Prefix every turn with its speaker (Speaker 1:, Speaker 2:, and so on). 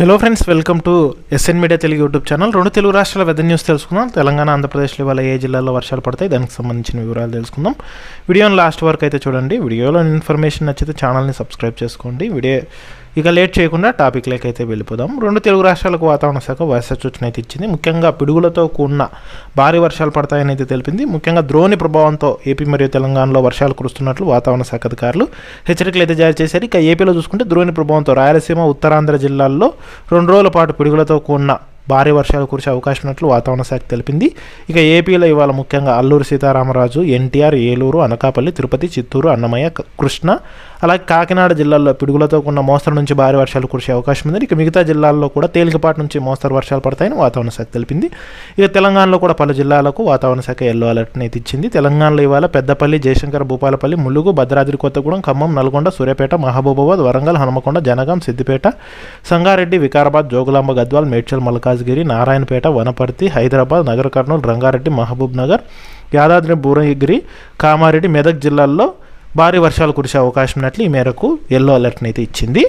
Speaker 1: Hello friends welcome to SN media Telugu YouTube channel రెండు తెలుగు రాష్ట్రాల weather news తెలుసుకుందాం. తెలంగాణ ఆంధ్రప్రదేశ్లో ఇవాళ ఏ జిల్లాలో వర్షాలు పడతాయి? దానికి సంబంధించిన వివరాలు తెలుసుకుందాం. వీడియోని లాస్ట్ వరకు అయితే చూడండి. వీడియోలో ఇన్ఫర్మేషన్ నచ్చితే ఛానల్ని సబ్స్క్రైబ్ చేసుకోండి. వీడియో ఇక లేట్ చేయకుండా టాపిక్లోకి అయితే వెళ్ళిపోదాం. రెండు తెలుగు రాష్ట్రాలకు వాతావరణ శాఖ వర్ష సూచన అయితే ఇచ్చింది. ముఖ్యంగా పిడుగులతో కూడిన భారీ వర్షాలు పడతాయని అయితే తెలిపింది. ముఖ్యంగా ద్రోణి ప్రభావంతో ఏపీ మరియు తెలంగాణలో వర్షాలు కురుస్తున్నట్లు వాతావరణ శాఖ అధికారులు హెచ్చరికలు అయితే జారీ చేశారు. ఇక ఏపీలో చూసుకుంటే ద్రోణి ప్రభావంతో రాయలసీమ ఉత్తరాంధ్ర జిల్లాల్లో రెండు రోజుల పాటు పిడుగులతో కూడిన భారీ వర్షాలు కురిసే అవకాశం ఉన్నట్లు వాతావరణ శాఖ తెలిపింది. ఇక ఏపీలో ఇవాళ ముఖ్యంగా అల్లూరు సీతారామరాజు ఎన్టీఆర్ ఏలూరు అనకాపల్లి తిరుపతి చిత్తూరు అన్నమయ్య కృష్ణ అలాగే కాకినాడ జిల్లాలో పిడుగులతో కూడిన మోస్తరు నుంచి భారీ వర్షాలు కురిసే అవకాశం ఉంది ఇక మిగతా జిల్లాల్లో కూడా తేలికపాటి నుంచి మోస్తరు వర్షాలు పడతాయని వాతావరణ శాఖ తెలిపింది. ఇక తెలంగాణలో కూడా పలు జిల్లాలకు వాతావరణ శాఖ ఎల్లో అలర్ట్ అయితే ఇచ్చింది. తెలంగాణలో ఇవాళ పెద్దపల్లి జయశంకర్ భూపాలపల్లి ములుగు భద్రాద్రి కొత్తగూడెం ఖమ్మం నల్గొండ సూర్యాపేట మహబూబాబాద్ వరంగల్ హనుమకొండ జనగాం సిద్దిపేట సంగారెడ్డి వికారాబాద్ జోగులాంబ గద్వాల్ మేడ్చల్ మల్కాజ్గిరి నారాయణపేట వనపర్తి హైదరాబాద్ నగర కర్నూలు రంగారెడ్డి మహబూబ్ నగర్ యాదాద్రి భువనగిరి కామారెడ్డి మెదక్ జిల్లాల్లో భారీ వర్షాలు కురిసే అవకాశం ఉన్నట్లు ఈ మేరకు ఎల్లో అలర్ట్ని అయితే ఇచ్చింది.